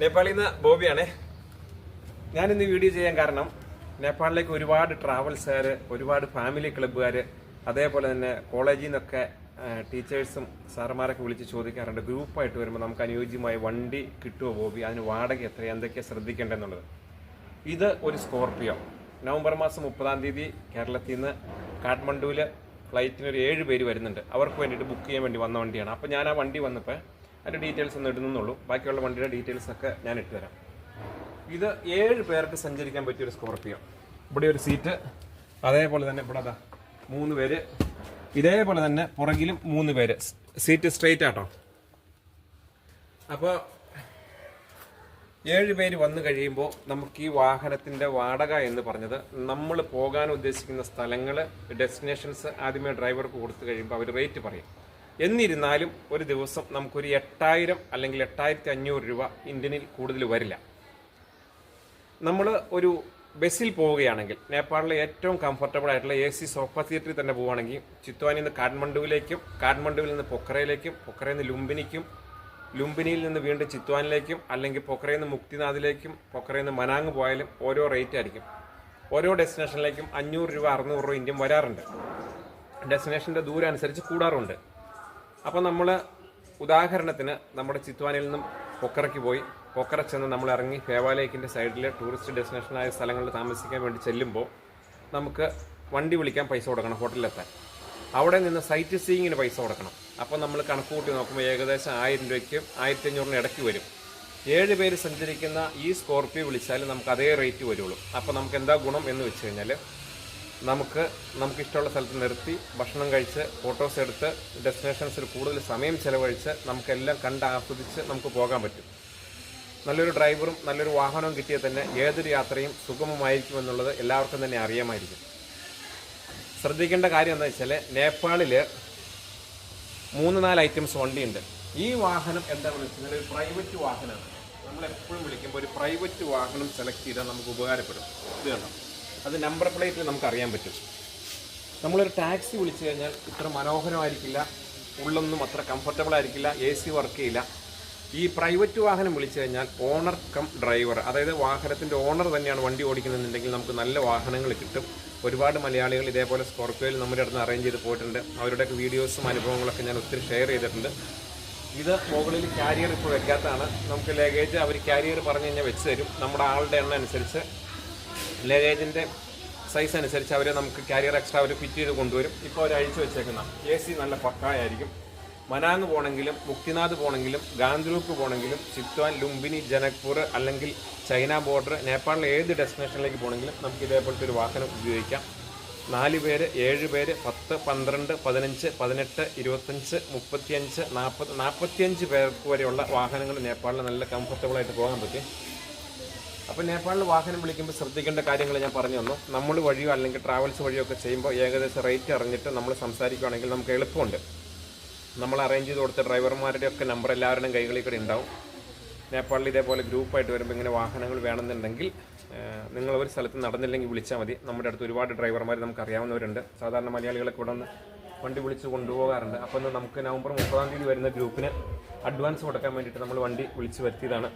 നേപ്പാളിൽ നിന്ന് ബോബിയാണേ. ഞാനിന്ന് വീഡിയോ ചെയ്യാൻ കാരണം നേപ്പാളിലേക്ക് ഒരുപാട് ട്രാവൽസുകാർ ഒരുപാട് ഫാമിലി ക്ലബ്ബുകാർ അതേപോലെ തന്നെ കോളേജിൽ നിന്നൊക്കെ ടീച്ചേഴ്സും സാറന്മാരൊക്കെ വിളിച്ച് ചോദിക്കാറുണ്ട്. ഗ്രൂപ്പായിട്ട് വരുമ്പോൾ നമുക്ക് അനുയോജ്യമായ വണ്ടി കിട്ടുമോ ബോബി? അതിന് വാടക എത്ര എന്തൊക്കെയാണ് ശ്രദ്ധിക്കേണ്ടതെന്നുള്ളത്. ഇത് ഒരു സ്കോർപ്പിയോ നവംബർ മാസം മുപ്പതാം തീയതി കേരളത്തിൽ നിന്ന് കാഠ്മണ്ഡുവിൽ ഫ്ലൈറ്റിന് ഒരു ഏഴ് പേര് വരുന്നുണ്ട്. അവർക്ക് വേണ്ടിയിട്ട് ബുക്ക് ചെയ്യാൻ വേണ്ടി വന്ന വണ്ടിയാണ്. അപ്പോൾ ഞാൻ ആ വണ്ടി വന്നപ്പോൾ അതിന്റെ ഡീറ്റെയിൽസ് ഒന്നും ഇടുന്നുള്ളൂ. ബാക്കിയുള്ള വണ്ടിയുടെ ഡീറ്റെയിൽസ് ഒക്കെ ഞാൻ ഇട്ട് ഇട്ടുതരാം ഇത് ഏഴ് പേർക്ക് സഞ്ചരിക്കാൻ പറ്റിയ ഒരു സ്കോർപ്പിയോ ഇവിടെ ഒരു സീറ്റ് അതേപോലെ തന്നെ ഇവിടെ അതാ മൂന്ന് പേര്. ഇതേപോലെ തന്നെ പുറകിലും മൂന്ന് പേര്. സീറ്റ് സ്ട്രെയിറ്റ് ആട്ടോ. അപ്പോൾ ഏഴ് പേര് വന്നു കഴിയുമ്പോൾ നമുക്ക് ഈ വാഹനത്തിന്റെ വാടക എന്ന് പറഞ്ഞത് നമ്മൾ പോകാൻ ഉദ്ദേശിക്കുന്ന സ്ഥലങ്ങൾ ഡെസ്റ്റിനേഷൻസ് ആദ്യമേ ഡ്രൈവർക്ക് കൊടുത്തു കഴിയുമ്പോൾ അവർ റേറ്റ് പറയും. എന്നിരുന്നാലും ഒരു ദിവസം നമുക്കൊരു എട്ടായിരം അല്ലെങ്കിൽ എട്ടായിരത്തി അഞ്ഞൂറ് രൂപ ഇന്ത്യനിൽ കൂടുതൽ വരില്ല. നമ്മൾ ഒരു ബസ്സിൽ പോവുകയാണെങ്കിൽ നേപ്പാളിലെ ഏറ്റവും കംഫർട്ടബിൾ ആയിട്ടുള്ള എ സി സോഫ തിയേറ്ററിൽ തന്നെ പോവുകയാണെങ്കിൽ ചിത്വാനിൽ നിന്ന് കാഠ്മണ്ഡുവിലേക്കും കാഠ്മണ്ഡുവിൽ നിന്ന് പൊക്രയിലേക്കും പൊക്രയിൽ നിന്ന് ലുംബിനിക്കും ലുംബിനിയിൽ നിന്ന് വീണ്ടും ചിത്വാനിലേക്കും അല്ലെങ്കിൽ പൊക്രയിൽ നിന്ന് മുക്തിനാഥിലേക്കും പൊക്രയിൽ നിന്ന് മനാങ് പോയാലും ഓരോ റേറ്റ് ആയിരിക്കും. ഓരോ ഡെസ്റ്റിനേഷനിലേക്കും അഞ്ഞൂറ് രൂപ അറുന്നൂറ് രൂപ ഇന്ത്യൻ വരാറുണ്ട്. ഡെസ്റ്റിനേഷന്റെ ദൂരം അനുസരിച്ച് കൂടാറുണ്ട്. അപ്പോൾ നമ്മൾ ഉദാഹരണത്തിന് നമ്മുടെ ചിത്വാനിൽ നിന്നും പൊക്കറയ്ക്ക് പോയി. പൊക്കറ ചെന്ന് നമ്മൾ ഇറങ്ങി ഫേവ ലേക്കിന്റെ സൈഡിലെ ടൂറിസ്റ്റ് ഡെസ്റ്റിനേഷനായ സ്ഥലങ്ങളിൽ താമസിക്കാൻ വേണ്ടി ചെല്ലുമ്പോൾ നമുക്ക് വണ്ടി വിളിക്കാൻ പൈസ കൊടുക്കണം ഹോട്ടലിലെത്താൻ. അവിടെ നിന്ന് സൈറ്റ് സീയിങ്ങിന് പൈസ കൊടുക്കണം. അപ്പോൾ നമ്മൾ കണക്ക് കൂട്ടി നോക്കുമ്പോൾ ഏകദേശം ആയിരം രൂപയ്ക്കും ആയിരത്തി അഞ്ഞൂറിന് ഇടയ്ക്ക് വരും. ഏഴ് പേര് സഞ്ചരിക്കുന്ന ഈ സ്കോർപ്പിയോ വിളിച്ചാൽ നമുക്ക് അതേ റേറ്റ് വരുള്ളൂ. അപ്പോൾ നമുക്ക് എന്താ ഗുണം എന്ന് വെച്ച് കഴിഞ്ഞാൽ നമുക്ക് നമുക്ക് ഇഷ്ടമുള്ള സ്ഥലത്ത് നിർത്തി ഭക്ഷണം കഴിച്ച് ഫോട്ടോസ് എടുത്ത് ഡെസ്റ്റിനേഷൻസിൽ കൂടുതൽ സമയം ചിലവഴിച്ച് നമുക്കെല്ലാം കണ്ട് ആസ്വദിച്ച് നമുക്ക് പോകാൻ പറ്റും. നല്ലൊരു ഡ്രൈവറും നല്ലൊരു വാഹനവും കിട്ടിയാൽ തന്നെ ഏതൊരു യാത്രയും സുഗമമായിരിക്കും എന്നുള്ളത് എല്ലാവർക്കും തന്നെ അറിയാമായിരിക്കും. ശ്രദ്ധിക്കേണ്ട കാര്യം എന്താ വെച്ചാൽ നേപ്പാളിൽ മൂന്ന് നാല് ഐറ്റംസ് വണ്ടിയുണ്ട്. ഈ വാഹനം എന്താ വിളിച്ചത് ഒരു പ്രൈവറ്റ് വാഹനമാണ്. നമ്മളെപ്പോഴും വിളിക്കുമ്പോൾ ഒരു പ്രൈവറ്റ് വാഹനം സെലക്ട് ചെയ്താൽ നമുക്ക് ഉപകാരപ്പെടും. ഇത് കണ്ടോ? അത് നമ്പർ പ്ലേറ്റിൽ നമുക്ക് അറിയാൻ പറ്റും. നമ്മളൊരു ടാക്സി വിളിച്ചു കഴിഞ്ഞാൽ ഇത്ര മനോഹരമായിരിക്കില്ല ഉള്ളൊന്നും അത്ര കംഫർട്ടബിൾ ആയിരിക്കില്ല എ സി വർക്ക് ചെയ്യില്ല. ഈ പ്രൈവറ്റ് വാഹനം വിളിച്ചു കഴിഞ്ഞാൽ ഓണർ കം ഡ്രൈവർ അതായത് വാഹനത്തിന്റെ ഓണർ തന്നെയാണ് വണ്ടി ഓടിക്കുന്നതെന്നുണ്ടെങ്കിൽ നമുക്ക് നല്ല വാഹനങ്ങൾ കിട്ടും. ഒരുപാട് മലയാളികൾ ഇതേപോലെ സ്കോർപ്പിയോയിൽ നമ്മുടെ അടുത്ത് അറേഞ്ച് ചെയ്ത് പോയിട്ടുണ്ട്. അവരുടെയൊക്കെ വീഡിയോസും അനുഭവങ്ങളൊക്കെ ഞാൻ ഒത്തിരി ഷെയർ ചെയ്തിട്ടുണ്ട്. ഇത് മുകളിൽ കാരിയർ ഇപ്പോൾ വെക്കാത്തതാണ്. നമുക്ക് ലഗേജ് അവർ കാരിയർ പറഞ്ഞു കഴിഞ്ഞാൽ വെച്ച് തരും. നമ്മുടെ ആളുടെ എണ്ണ അനുസരിച്ച് ലഗേജിന്റെ സൈസ് അനുസരിച്ച് അവർ നമുക്ക് കാരിയർ എക്സ്ട്രാ അവർ ഫിറ്റ് ചെയ്ത് കൊണ്ടുവരും. ഇപ്പോൾ അവർ അഴിച്ചു വെച്ചേക്കുന്ന എ സി നല്ല പക്കായായിരിക്കും. മനാങ് പോകണമെങ്കിലും മുക്തിനാഥ് പോകണമെങ്കിലും ഗാന്ധ്രൂക്ക് പോകണമെങ്കിലും ചിത്വാൻ ലുംബിനി ജനക്പൂർ അല്ലെങ്കിൽ ചൈന ബോർഡർ നേപ്പാളിലെ ഏത് ഡെസ്റ്റിനേഷനിലേക്ക് പോകണമെങ്കിലും നമുക്ക് ഇതേപോലത്തെ ഒരു വാഹനം ഉപയോഗിക്കാം. നാല് പേര് ഏഴ് പേര് പത്ത് പന്ത്രണ്ട് പതിനഞ്ച് പതിനെട്ട് ഇരുപത്തഞ്ച് മുപ്പത്തിയഞ്ച് നാൽപ്പത് നാൽപ്പത്തിയഞ്ച് പേർക്ക് വരെയുള്ള വാഹനങ്ങൾ നേപ്പാളിൽ നല്ല കംഫർട്ടബിളായിട്ട് പോകാൻ പറ്റും. അപ്പോൾ നേപ്പാളിൽ വാഹനം വിളിക്കുമ്പോൾ ശ്രദ്ധിക്കേണ്ട കാര്യങ്ങൾ ഞാൻ പറഞ്ഞു തന്നു. നമ്മൾ വഴിയോ അല്ലെങ്കിൽ ട്രാവൽസ് വഴിയോ ഒക്കെ ചെയ്യുമ്പോൾ ഏകദേശം റേറ്റ് അറിഞ്ഞിട്ട് നമ്മൾ സംസാരിക്കുകയാണെങ്കിൽ നമുക്ക് എളുപ്പമുണ്ട്. നമ്മൾ അറേഞ്ച് ചെയ്ത് കൊടുത്ത ഡ്രൈവർമാരുടെ ഒക്കെ നമ്പർ എല്ലാവരുടെയും കൈകളിൽ കൂടെ ഉണ്ടാവും. നേപ്പാളിൽ ഇതേപോലെ ഗ്രൂപ്പായിട്ട് വരുമ്പോൾ ഇങ്ങനെ വാഹനങ്ങൾ വേണമെന്നുണ്ടെങ്കിൽ നിങ്ങൾ ഒരു സ്ഥലത്ത് നടന്നില്ലെങ്കിൽ വിളിച്ചാൽ മതി. നമ്മുടെ അടുത്ത് ഒരുപാട് ഡ്രൈവർമാർ നമുക്ക് അറിയാവുന്നവരുണ്ട്. സാധാരണ മലയാളികളൊക്കെ ഇവിടെ നിന്ന് വണ്ടി വിളിച്ച് കൊണ്ടുപോകാറുണ്ട്. അപ്പോൾ ഇന്ന് നമുക്ക് നവംബർ മുപ്പതാം തീയതി വരുന്ന ഗ്രൂപ്പിന് അഡ്വാൻസ് കൊടുക്കാൻ വേണ്ടിയിട്ട് നമ്മൾ വണ്ടി വിളിച്ച് വരുത്തിയതാണ്.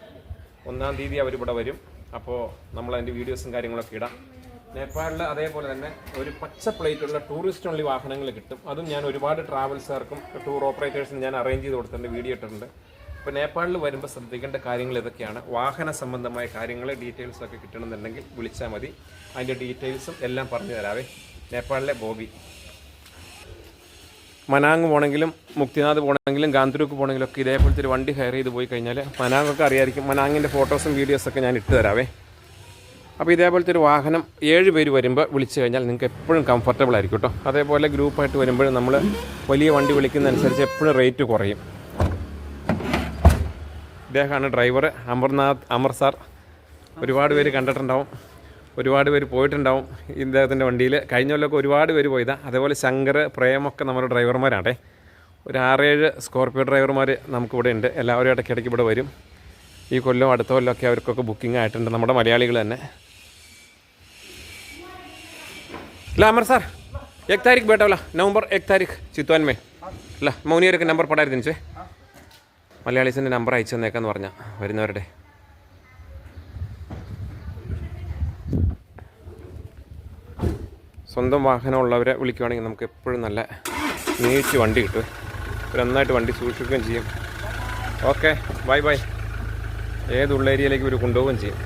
ഒന്നാം തീയതി അവരിവിടെ വരും. അപ്പോൾ നമ്മൾ അതിന്റെ വീഡിയോസും കാര്യങ്ങളൊക്കെ ഇടാം. നേപ്പാളിൽ അതേപോലെ തന്നെ ഒരു പച്ച പ്ലേറ്റുള്ള ടൂറിസ്റ്റ് ഓൺലി വാഹനങ്ങൾ കിട്ടും. അതും ഞാൻ ഒരുപാട് ട്രാവൽസുകാർക്കും ടൂർ ഓപ്പറേറ്റേഴ്സിനും ഞാൻ അറേഞ്ച് ചെയ്ത് കൊടുത്തിട്ടുണ്ട് വീഡിയോ ഇട്ടിട്ടുണ്ട്. അപ്പോൾ നേപ്പാളിൽ വരുമ്പോൾ ശ്രദ്ധിക്കേണ്ട കാര്യങ്ങൾ ഇതൊക്കെയാണ്. വാഹന സംബന്ധമായ കാര്യങ്ങൾ ഡീറ്റെയിൽസ് ഒക്കെ കിട്ടണമെന്നുണ്ടെങ്കിൽ വിളിച്ചാൽ മതി. അതിന്റെ ഡീറ്റെയിൽസും എല്ലാം പറഞ്ഞു തരാവേ നേപ്പാളിലെ ബോബി മനാങ് പോകണമെങ്കിലും മുക്തിനാഥ് പോകണമെങ്കിലും ഗാന്ധരൂക്ക് പോകണമെങ്കിലും ഒക്കെ ഇതേപോലത്തെ ഒരു വണ്ടി ഹയർ ചെയ്ത് പോയി കഴിഞ്ഞാൽ മനാങ്ങൊക്കെ അറിയായിരിക്കും. മനാങ്ങിന്റെ ഫോട്ടോസും വീഡിയോസൊക്കെ ഞാൻ ഇട്ട് തരാവേ. അപ്പോൾ ഇതേപോലത്തെ ഒരു വാഹനം ഏഴ് പേര് വരുമ്പോൾ വിളിച്ചു കഴിഞ്ഞാൽ നിങ്ങൾക്ക് എപ്പോഴും കംഫർട്ടബിൾ ആയിരിക്കും കേട്ടോ അതേപോലെ ഗ്രൂപ്പായിട്ട് വരുമ്പോഴും നമ്മൾ വലിയ വണ്ടി വിളിക്കുന്നതനുസരിച്ച് എപ്പോഴും റേറ്റ് കുറയും. ഇദ്ദേഹമാണ് ഡ്രൈവർ അമർനാഥ് അമർ സാർ ഒരുപാട് പേര് കണ്ടിട്ടുണ്ടാവും. ഒരുപാട് പേര് പോയിട്ടുണ്ടാവും ഇദ്ദേഹത്തിൻ്റെ വണ്ടിയിൽ കഴിഞ്ഞ കൊല്ലമൊക്കെ ഒരുപാട് പേര് പോയതാ അതേപോലെ ശങ്കർ പ്രേമൊക്കെ നമ്മുടെ ഡ്രൈവർമാരാണേ ഒരു ആറേഴ് സ്കോർപ്പിയോ ഡ്രൈവർമാർ നമുക്കിവിടെ ഉണ്ട് എല്ലാവരും ഇടയ്ക്കിടയ്ക്ക് ഇവിടെ വരും ഈ കൊല്ലം അടുത്ത കൊല്ലമൊക്കെ അവർക്കൊക്കെ ബുക്കിംഗ് ആയിട്ടുണ്ട് നമ്മുടെ മലയാളികൾ തന്നെ ला अमर सर एक तारीख बैठा होला नवंबर एक तारीख चित्वान में അല്ല മൗനിയർക്ക് നമ്പർ പടായിരുന്നു മലയാളീസിൻ്റെ നമ്പർ അയച്ചു തന്നേക്കാന്ന് പറഞ്ഞ വരുന്നവരുടെ സ്വന്തം വാഹനമുള്ളവരെ വിളിക്കുവാണെങ്കിൽ നമുക്ക് എപ്പോഴും നല്ല നീച്ച് വണ്ടി കിട്ടും. നന്നായിട്ട് വണ്ടി സൂക്ഷിക്കുകയും ചെയ്യും. Okay bye bye. ഏത് ഉള്ള ഏരിയയിലേക്ക് ഇവർ കൊണ്ടുപോവുകയും ചെയ്യും.